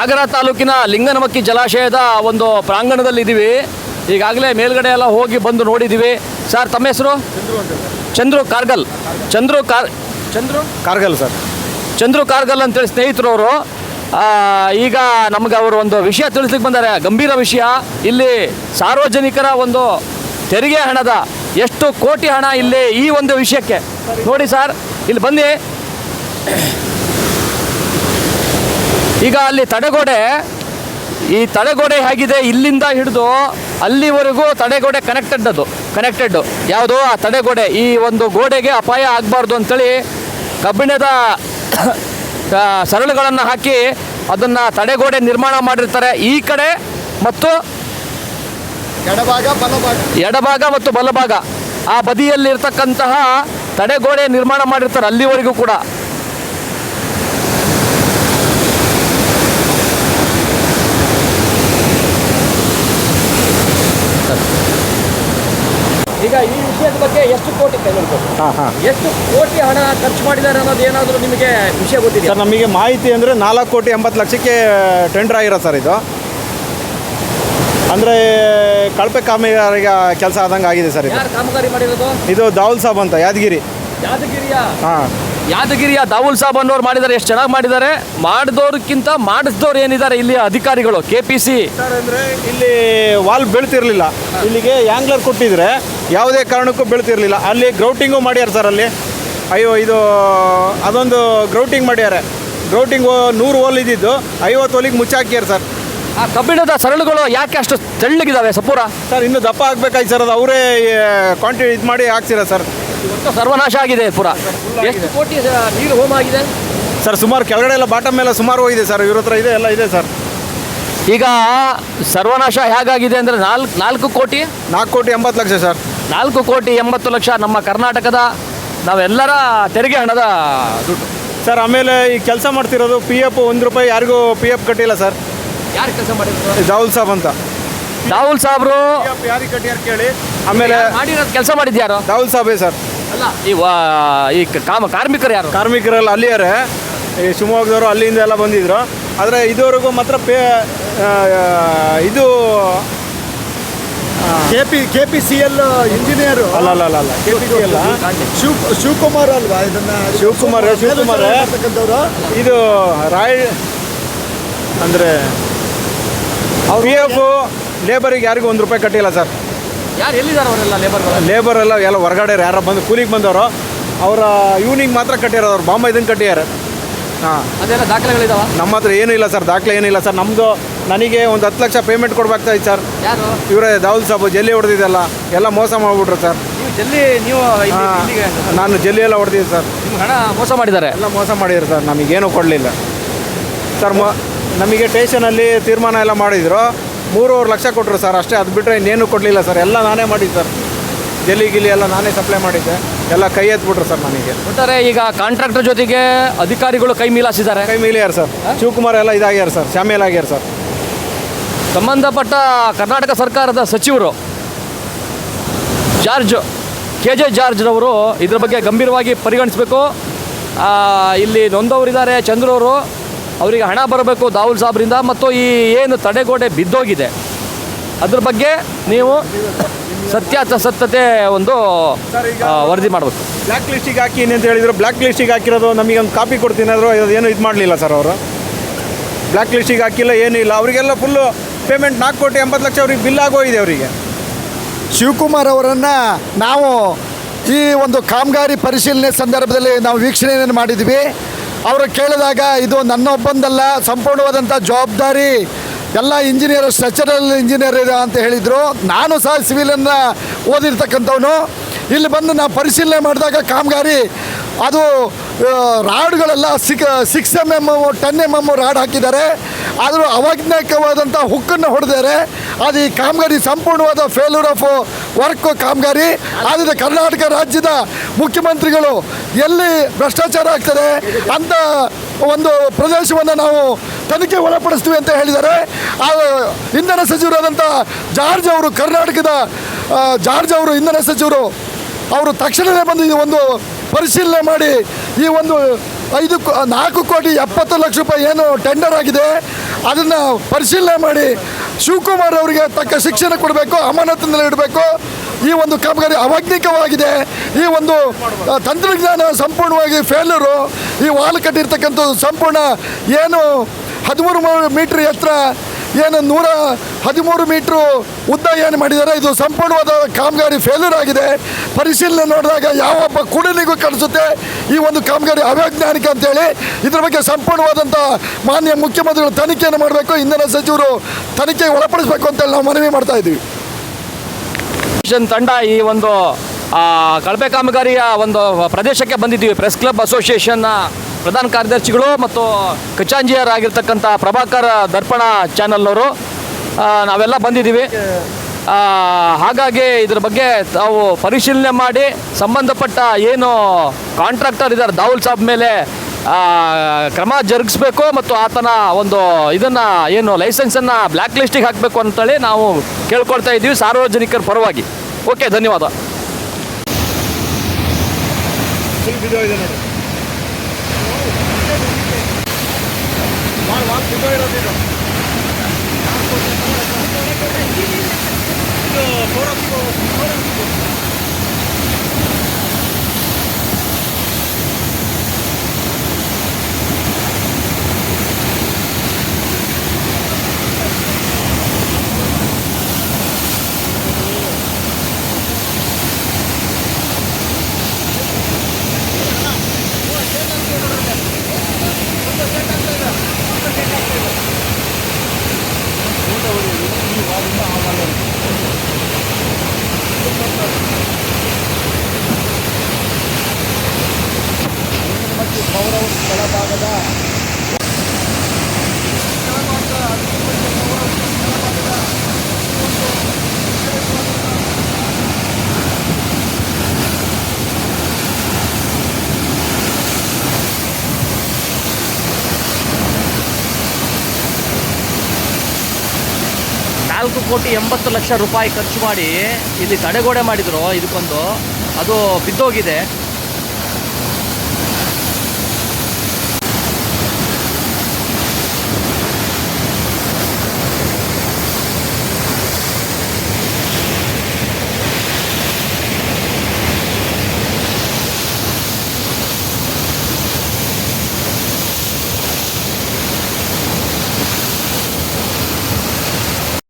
ಸಾಗರ ತಾಲೂಕಿನ ಲಿಂಗನಮಕ್ಕಿ ಜಲಾಶಯದ ಒಂದು ಪ್ರಾಂಗಣದಲ್ಲಿ ಇದ್ದೀವಿ ಈಗಾಗಲೇ ಮೇಲ್ಗಡೆ ಎಲ್ಲ ಹೋಗಿ ಬಂದು ನೋಡಿದ್ದೀವಿ ಸರ್ ತಮ್ಮ ಹೆಸರು? ಚಂದ್ರು ಕಾರ್ಗಲ್. ಚಂದ್ರು ಕಾರ್ ಚಂದ್ರು ಕಾರ್ಗಲ್ ಸರ್. ಚಂದ್ರು ಕಾರ್ಗಲ್ ಅಂತೇಳಿ ಸ್ನೇಹಿತರು ಅವರು ಈಗ ನಮಗೆ ಅವರು ಒಂದು ವಿಷಯ ತಿಳಿಸ್ಲಿಕ್ಕೆ ಬಂದಾರೆ. ಗಂಭೀರ ವಿಷಯ. ಇಲ್ಲಿ ಸಾರ್ವಜನಿಕರ ಒಂದು ತೆರಿಗೆ ಹಣದ ಎಷ್ಟು ಕೋಟಿ ಹಣ ಇಲ್ಲಿ ಈ ಒಂದು ವಿಷಯಕ್ಕೆ. ನೋಡಿ ಸರ್ ಇಲ್ಲಿ ಬನ್ನಿ. ಈಗ ಅಲ್ಲಿ ತಡೆಗೋಡೆ ಈ ತಡೆಗೋಡೆ ಹೇಗಿದೆ? ಇಲ್ಲಿಂದ ಹಿಡಿದು ಅಲ್ಲಿವರೆಗೂ ತಡೆಗೋಡೆ ಕನೆಕ್ಟೆಡ್ ಅದು ಕನೆಕ್ಟೆಡ್ ಯಾವುದು ಆ ತಡೆಗೋಡೆ ಈ ಒಂದು ಗೋಡೆಗೆ ಅಪಾಯ ಆಗಬಾರ್ದು ಅಂತೇಳಿ ಕಬ್ಬಿಣದ ಸರಳುಗಳನ್ನು ಹಾಕಿ ಅದನ್ನು ತಡೆಗೋಡೆ ನಿರ್ಮಾಣ ಮಾಡಿರ್ತಾರೆ ಈ ಕಡೆ ಮತ್ತು ಎಡಭಾಗ ಬಲಭಾಗ. ಎಡಭಾಗ ಮತ್ತು ಬಲಭಾಗ. ಆ ಬದಿಯಲ್ಲಿರ್ತಕ್ಕಂತಹ ತಡೆಗೋಡೆ ನಿರ್ಮಾಣ ಮಾಡಿರ್ತಾರೆ ಅಲ್ಲಿವರೆಗೂ ಕೂಡ. ಈಗ ಈ ವಿಷಯದ ಬಗ್ಗೆ ಎಷ್ಟು ಕೋಟಿ ಕೈ ನೋಡ್ಬೋದು? ಹಾಂ ಹಾಂ. ಎಷ್ಟು ಕೋಟಿ ಹಣ ಖರ್ಚು ಮಾಡಿದ್ದಾರೆ ಅನ್ನೋದು ಏನಾದರೂ ನಿಮಗೆ ವಿಷಯ ಗೊತ್ತಿದೆ ಸರ್ ನಮಗೆ ಮಾಹಿತಿ ಅಂದರೆ ನಾಲ್ಕು ಕೋಟಿ ಎಂಬತ್ತು ಲಕ್ಷಕ್ಕೆ ಟೆಂಡರ್ ಆಗಿರೋ ಸರ್ ಇದು. ಅಂದರೆ ಕಳಪೆ ಕಾಮಗಾರಿಗೆ ಕೆಲಸ ಆದಂಗೆ ಆಗಿದೆ ಸರ್ ಇದು. ಯಾರು ಕಾಮಗಾರಿ ಮಾಡಿರೋದು? ಇದು ದೌಲ್ ಸಾಬ್ ಅಂತ ಯಾದಗಿರಿ. ಯಾದಗಿರಿಯ? ಹಾಂ. ಯಾದಗಿರಿಯ ದಾವುಲ್ ಸಾಬ್ ಅನ್ನೋರು ಮಾಡಿದ್ದಾರೆ ಎಷ್ಟು ಚೆನ್ನಾಗಿ ಮಾಡಿದ್ದಾರೆ. ಮಾಡಿದವ್ರಕ್ಕಿಂತ ಮಾಡಿಸಿದವ್ರು ಏನಿದ್ದಾರೆ ಇಲ್ಲಿ ಅಧಿಕಾರಿಗಳು ಕೆ ಪಿ ಸಿ ಅಂದರೆ ಇಲ್ಲಿ ವಾಲ್ ಬೀಳ್ತಿರ್ಲಿಲ್ಲ. ಇಲ್ಲಿಗೆ ಯಾಂಗ್ಲರ್ ಕೊಟ್ಟಿದ್ರೆ ಯಾವುದೇ ಕಾರಣಕ್ಕೂ ಬೀಳ್ತಿರ್ಲಿಲ್ಲ. ಅಲ್ಲಿ ಗ್ರೌಟಿಂಗು ಮಾಡ್ಯಾರ ಸರ್ ಅಲ್ಲಿ. ಅಯ್ಯೋ ಇದು ಅದೊಂದು ಗ್ರೌಟಿಂಗ್ ಮಾಡ್ಯಾರೆ. ಗ್ರೌಟಿಂಗ್ ನೂರು ಓಲ್ ಇದ್ದಿದ್ದು ಐವತ್ತು ಓಲಿಗೆ ಮುಚ್ಚಾಕ್ಯಾರ ಸರ್ ಆ ಕಬ್ಬಿಣದ ಸರಳುಗಳು ಯಾಕೆ ಅಷ್ಟು ತೆಳ್ಳಗಿದಾವೆ ಸಪೂರ? ಸರ್ ಇನ್ನೂ ದಪ್ಪ ಆಗ್ಬೇಕಾಯ್ತು ಸರ್ ಅದು ಅವರೇ ಕ್ವಾಂಟಿಟಿ ಇದು ಮಾಡಿ ಹಾಕ್ಸಿರ ಸರ್ ಸರ್ವನಾಶ ಆಗಿದೆ ಪುರ. ಎಷ್ಟು ಕೋಟಿ ನೀರು ಹೋಮ ಆಗಿದೆ? ಸರ್ ಸುಮಾರು ಕೆಳಗಡೆ ಎಲ್ಲ ಬಾಟಮ್ ಎಲ್ಲ ಸುಮಾರು ಹೋಗಿದೆ ಸರ್. ಇವ್ರ ಹತ್ರ ಇದೆ ಎಲ್ಲ ಇದೆ ಸರ್. ಈಗ ಸರ್ವನಾಶ ಹೇಗಾಗಿದೆ ಅಂದರೆ ನಾಲ್ಕು ನಾಲ್ಕು ಕೋಟಿ? ನಾಲ್ಕು ಕೋಟಿ ಎಂಬತ್ತು ಲಕ್ಷ ಸರ್. ನಾಲ್ಕು ಕೋಟಿ ಎಂಬತ್ತು ಲಕ್ಷ ನಮ್ಮ ಕರ್ನಾಟಕದ ನಾವೆಲ್ಲರ ತೆರಿಗೆ ಹಣದ ದುಡ್ಡು. ಸರ್ ಆಮೇಲೆ ಈ ಕೆಲಸ ಮಾಡ್ತಿರೋದು ಪಿ ಎಫ್ ಒಂದು ರೂಪಾಯಿ ಯಾರಿಗೂ ಪಿ ಎಫ್ ಕಟ್ಟಿಲ್ಲ ಸರ್. ಯಾರು ಕೆಲಸ ಮಾಡಿದ್ರು ದಾವುಲ್ ಸಾಬ್ ಅಂತ. ರಾಹುಲ್ ಸಾಬ್ರು ಯಾರಿಗೆ ಕಟ್ಟಿಯಾರ ಕೇಳಿ ಆಮೇಲೆ ಮಾಡಿರೋದು ಕೆಲಸ ಮಾಡಿದ್ಯಾರು ರಾಹುಲ್ ಸಾಬೇ ಸರ್. ಅಲ್ಲ ಈ ವಾ ಈ ಕ- ಕಾಮ ಕಾರ್ಮಿಕರು ಯಾರು? ಕಾರ್ಮಿಕರೆಲ್ಲ ಅಲ್ಲಿಯರೇ ಈ ಶಿವಮೊಗ್ಗದವರು ಅಲ್ಲಿಂದ ಎಲ್ಲ ಬಂದಿದ್ರು. ಆದರೆ ಇದುವರೆಗೂ ಮಾತ್ರ ಪೇ ಆ, ಇದು K P K P C L engineer. ಅಲ್ಲ ಅಲ್ಲ ಅಲ್ಲ ಅಲ್ಲ. ಕೆ ಪಿ ಸಿ ಅಲ್ಲ ಶಿವ್ ಶಿವಕುಮಾರ್ ಅಲ್ವಾ ಇದನ್ನ? ಶಿವಕುಮಾರ್, ಶಿವಕುಮಾರ್. ಮೇಲ್ವಿಚಾರಣೆ ಇದು ರಾಯ್ ಅಂದರೆ ಪಿ ಎಫ್ ಲೇಬರಿಗೆ ಯಾರಿಗೂ ಒಂದು ರೂಪಾಯಿ ಕಟ್ಟಿಲ್ಲ ಸರ್. ಯಾರು ಎಲ್ಲಿದ್ದಾರೆ ಅವರೆಲ್ಲ ಲೇಬರ್ಗಳು ಲೇಬರ್ ಎಲ್ಲ ಎಲ್ಲ ಹೊರಗಡೆ ಯಾರೋ ಬಂದು ಕೂಲಿಗೆ ಬಂದವರು. ಅವರ ಇವ್ನಿಗೆ ಮಾತ್ರ ಕಟ್ಟಿರೋ ಅವ್ರು ಬಾಂಬೆ ಇದನ್ನು ಕಟ್ಟಿದ್ದಾರೆ ಹಾಂ. ಅದೆಲ್ಲ ದಾಖಲೆಗಳಿದಾವ? ನಮ್ಮ ಹತ್ರ ಏನೂ ಇಲ್ಲ ಸರ್ ದಾಖಲೆ ಏನಿಲ್ಲ ಸರ್. ನಮ್ಮದು ನನಗೆ ಒಂದು ಹತ್ತು ಲಕ್ಷ ಪೇಮೆಂಟ್ ಕೊಡ್ಬೇಕಾಯ್ತು ಸರ್. ಯಾರು? ಇವರೇ ದಾವುಲ್ ಸಾಬು ಜಲ್ಲಿ ಹೊಡೆದಿದ್ದೆಲ್ಲ ಎಲ್ಲ ಮೋಸ ಮಾಡಿಬಿಟ್ರು ಸರ್. ನೀವು ಜಲ್ದಿ ನೀವು ಇಲ್ಲಿ- ಹಾಂ. ಇಲ್ಲಿಗೆ ನಾನು ಜಲ್ಲಿ ಎಲ್ಲ ಹೊಡೆದಿದ್ದೆ ಸರ್. ನಿಮ್ಗೆ ಹಣ ಮೋಸ ಮಾಡಿದ್ದಾರೆ? ಎಲ್ಲ ಮೋಸ ಮಾಡಿದ್ರು ಸರ್ ನಮಗೇನು ಕೊಡಲಿಲ್ಲ. ಸರ್ ಮೊ ನಮಗೆ ಟೇಷನಲ್ಲಿ ತೀರ್ಮಾನ ಎಲ್ಲ ಮಾಡಿದ್ರು. ಮೂರುವರೆ ಲಕ್ಷ ಕೊಟ್ಟರು ಸರ್ ಅಷ್ಟೇ ಅದು ಬಿಟ್ಟರೆ ಇನ್ನೇನು ಕೊಡಲಿಲ್ಲ ಸರ್. ಎಲ್ಲ ನಾನೇ ಮಾಡಿದ್ದು ಸರ್. ಜಲ್ಲಿ ಗಿಲಿ ಎಲ್ಲ ನಾನೇ ಸಪ್ಲೈ ಮಾಡಿದ್ದೆ. ಎಲ್ಲ ಕೈ ಎತ್ಬಿಟ್ರು ಸರ್ ನನಗೆ. ಒಟ್ಟಾರೆ ಈಗ ಕಾಂಟ್ರಾಕ್ಟರ್ ಜೊತೆಗೆ ಅಧಿಕಾರಿಗಳು ಕೈ ಮೀಲಾಸಿದ್ದಾರೆ? ಕೈ ಮೀಲಿಯಾರು ಸರ್. ಶಿವಕುಮಾರ್ ಎಲ್ಲ ಇದಾಗ್ಯಾರ ಸರ್. ಶಾಮೇಲ್ ಆಗ್ಯಾರ ಸರ್. ಸಂಬಂಧಪಟ್ಟ ಕರ್ನಾಟಕ ಸರ್ಕಾರದ ಸಚಿವರು ಜಾರ್ಜ್ ಕೆ ಜೆ ಜಾರ್ಜ್ರವರು ಇದ್ರ ಬಗ್ಗೆ ಗಂಭೀರವಾಗಿ ಪರಿಗಣಿಸಬೇಕು. ಇಲ್ಲಿ ನೊಂದವರಿದ್ದಾರೆ ಚಂದ್ರವರು. ಅವರಿಗೆ ಹಣ ಬರಬೇಕು ದಾವುಲ್ ಸಾಬ್ರಿಂದ. ಮತ್ತು ಈ ಏನು ತಡೆಗೋಡೆ ಬಿದ್ದೋಗಿದೆ ಅದ್ರ ಬಗ್ಗೆ ನೀವು ಸತ್ಯಾಸತ್ಯತೆ ಒಂದು ವರದಿ ಮಾಡಬೇಕು. ಬ್ಲ್ಯಾಕ್ ಲಿಸ್ಟಿಗೆ ಹಾಕಿ ಅಂತ ಹೇಳಿದ್ರು ಬ್ಲ್ಯಾಕ್ ಲಿಸ್ಟಿಗೆ ಹಾಕಿರೋದು ನಮಗೆ ಒಂದು ಕಾಪಿ ಕೊಡ್ತೀನಿ ಆದರೂ ಏನು ಇದು ಮಾಡಲಿಲ್ಲ ಸರ್ ಅವರು. ಬ್ಲ್ಯಾಕ್ ಲಿಸ್ಟಿಗೆ ಹಾಕಿಲ್ಲ ಏನೂ ಇಲ್ಲ. ಅವರಿಗೆಲ್ಲ ಫುಲ್ಲು ಪೇಮೆಂಟ್ ನಾಲ್ಕು ಕೋಟಿ ಎಂಬತ್ತು ಲಕ್ಷ ಅವ್ರಿಗೆ ಬಿಲ್ ಆಗೋಗಿದೆ ಅವರಿಗೆ. ಶಿವಕುಮಾರ್ ಅವರನ್ನು ನಾವು ಈ ಒಂದು ಕಾಮಗಾರಿ ಪರಿಶೀಲನೆ ಸಂದರ್ಭದಲ್ಲಿ ನಾವು ವೀಕ್ಷಣೆಯನ್ನು ಮಾಡಿದ್ವಿ. ಅವರು ಕೇಳಿದಾಗ ಇದು ನನ್ನ ಒಬ್ಬಂದಲ್ಲ ಸಂಪೂರ್ಣವಾದಂಥ ಜವಾಬ್ದಾರಿ ಎಲ್ಲ ಇಂಜಿನಿಯರ್, ಸ್ಟ್ರಕ್ಚರಲ್ ಇಂಜಿನಿಯರ್ ಇದೆ ಅಂತ ಹೇಳಿದರು. ನಾನು ಸಹ ಸಿವಿಲನ್ನು ಓದಿರ್ತಕ್ಕಂಥವನು. ಇಲ್ಲಿ ಬಂದು ನಾವು ಪರಿಶೀಲನೆ ಮಾಡಿದಾಗ ಕಾಮಗಾರಿ, ಅದು ರಾಡ್ಗಳೆಲ್ಲ ಸಿಕ್ six M M ten M M rod ಹಾಕಿದ್ದಾರೆ. ಆದರೂ ಅವಾಜ್ಞಾಕವಾದಂಥ ಹುಕ್ಕನ್ನು ಹೊಡೆದಿದ್ದಾರೆ. ಅದು ಈ ಕಾಮಗಾರಿ ಸಂಪೂರ್ಣವಾದ ಫೇಲ್ಯೂರ್ ಆಫ್ ವರ್ಕ್ ಕಾಮಗಾರಿ. ಆದರೆ ಕರ್ನಾಟಕ ರಾಜ್ಯದ ಮುಖ್ಯಮಂತ್ರಿಗಳು ಎಲ್ಲಿ ಭ್ರಷ್ಟಾಚಾರ ಆಗ್ತದೆ ಅಂತ ಒಂದು ಪ್ರದೇಶವನ್ನು ನಾವು ತನಿಖೆ ಒಳಪಡಿಸ್ತೀವಿ ಅಂತ ಹೇಳಿದ್ದಾರೆ. ಇಂಧನ ಸಚಿವರಾದಂಥ ಜಾರ್ಜ್ ಅವರು, ಕರ್ನಾಟಕದ ಜಾರ್ಜ್ ಅವರು, ಇಂಧನ ಸಚಿವರು ಅವರು ತಕ್ಷಣವೇ ಬಂದು ಈ ಒಂದು ಪರಿಶೀಲನೆ ಮಾಡಿ ಈ ಒಂದು ಐದು ನಾಲ್ಕು ಕೋಟಿ ಎಪ್ಪತ್ತು ಲಕ್ಷ ರೂಪಾಯಿ ಏನು ಟೆಂಡರ್ ಆಗಿದೆ, ಅದನ್ನು ಪರಿಶೀಲನೆ ಮಾಡಿ ಶಿವಕುಮಾರ್ ಅವರಿಗೆ ತಕ್ಕ ಶಿಕ್ಷಣ ಕೊಡಬೇಕು ಅಮಾನತಿನಲ್ಲಿ ಇಡಬೇಕು. ಈ ಒಂದು ಕಾಮಗಾರಿ ಅವಜ್ಞಿಕವಾಗಿದೆ ಈ ಒಂದು ತಂತ್ರಜ್ಞಾನ ಸಂಪೂರ್ಣವಾಗಿ ಫೇಲ್ಯೂರು ಈ ವಾಲ್ ಕಟ್ಟಿರ್ತಕ್ಕಂಥದ್ದು ಸಂಪೂರ್ಣ ಏನು ಹದಿಮೂರು ಮೀಟ್ರ್ ಎತ್ತರ ಏನು ನೂರ ಹದಿಮೂರು ಮೀಟ್ರು ಉದ್ದ ಏನು ಮಾಡಿದ್ದಾರೆ? ಇದು ಸಂಪೂರ್ಣವಾದ ಕಾಮಗಾರಿ ಫೇಲ್ಯೂರ್ ಆಗಿದೆ. ಪರಿಶೀಲನೆ ನೋಡಿದಾಗ ಯಾವೊಬ್ಬ ಕುಡಲಿಗೂ ಕಾಣಿಸುತ್ತೆ. ಈ ಒಂದು ಕಾಮಗಾರಿ ಅವೈಜ್ಞಾನಿಕ ಅಂತೇಳಿ ಇದ್ರ ಬಗ್ಗೆ ಸಂಪೂರ್ಣವಾದಂಥ ಮಾನ್ಯ ಮುಖ್ಯಮಂತ್ರಿಗಳು ತನಿಖೆಯನ್ನು ಮಾಡಬೇಕು, ಇಂಧನ ಸಚಿವರು ತನಿಖೆಗೆ ಒಳಪಡಿಸಬೇಕು ಅಂತೇಳಿ ನಾವು ಮನವಿ ಮಾಡ್ತಾ ಇದ್ದೀವಿ. ಮಿಷನ್ ತಂಡ ಈ ಒಂದು ಕಳಪೆ ಕಾಮಗಾರಿಯ ಒಂದು ಪ್ರದೇಶಕ್ಕೆ ಬಂದಿದ್ದೀವಿ. ಪ್ರೆಸ್ ಕ್ಲಬ್ ಅಸೋಸಿಯೇಷನ್ನ ಪ್ರಧಾನ ಕಾರ್ಯದರ್ಶಿಗಳು ಮತ್ತು ಖಜಾಂಜಿಯರಾಗಿರ್ತಕ್ಕಂಥ ಪ್ರಭಾಕರ್ ದರ್ಪಣ ಚಾನಲ್ನವರು ನಾವೆಲ್ಲ ಬಂದಿದ್ದೀವಿ. ಹಾಗಾಗಿ ಇದ್ರ ಬಗ್ಗೆ ತಾವು ಪರಿಶೀಲನೆ ಮಾಡಿ, ಸಂಬಂಧಪಟ್ಟ ಏನು ಕಾಂಟ್ರಾಕ್ಟರ್ ಇದ್ದಾರೆ ದಾವುಲ್ ಸಾಬ್ ಮೇಲೆ ಕ್ರಮ ಜರುಗಿಸ್ಬೇಕು ಮತ್ತು ಆತನ ಒಂದು ಇದನ್ನು ಏನು ಲೈಸೆನ್ಸನ್ನು ಬ್ಲ್ಯಾಕ್ ಲಿಸ್ಟಿಗೆ ಹಾಕಬೇಕು ಅಂತೇಳಿ ನಾವು ಕೇಳ್ಕೊಳ್ತಾ ಇದ್ದೀವಿ ಸಾರ್ವಜನಿಕರ ಪರವಾಗಿ. ಓಕೆ, ಧನ್ಯವಾದ. ನಾಲ್ಕು ಕೋಟಿ ಎಂಬತ್ತು ಲಕ್ಷ ರೂಪಾಯಿ ಖರ್ಚು ಮಾಡಿ ಇಲ್ಲಿ ತಡೆಗೋಡೆ ಮಾಡಿದರು ಇದಕ್ಕೊಂದು. ಅದು ಬಿದ್ದೋಗಿದೆ.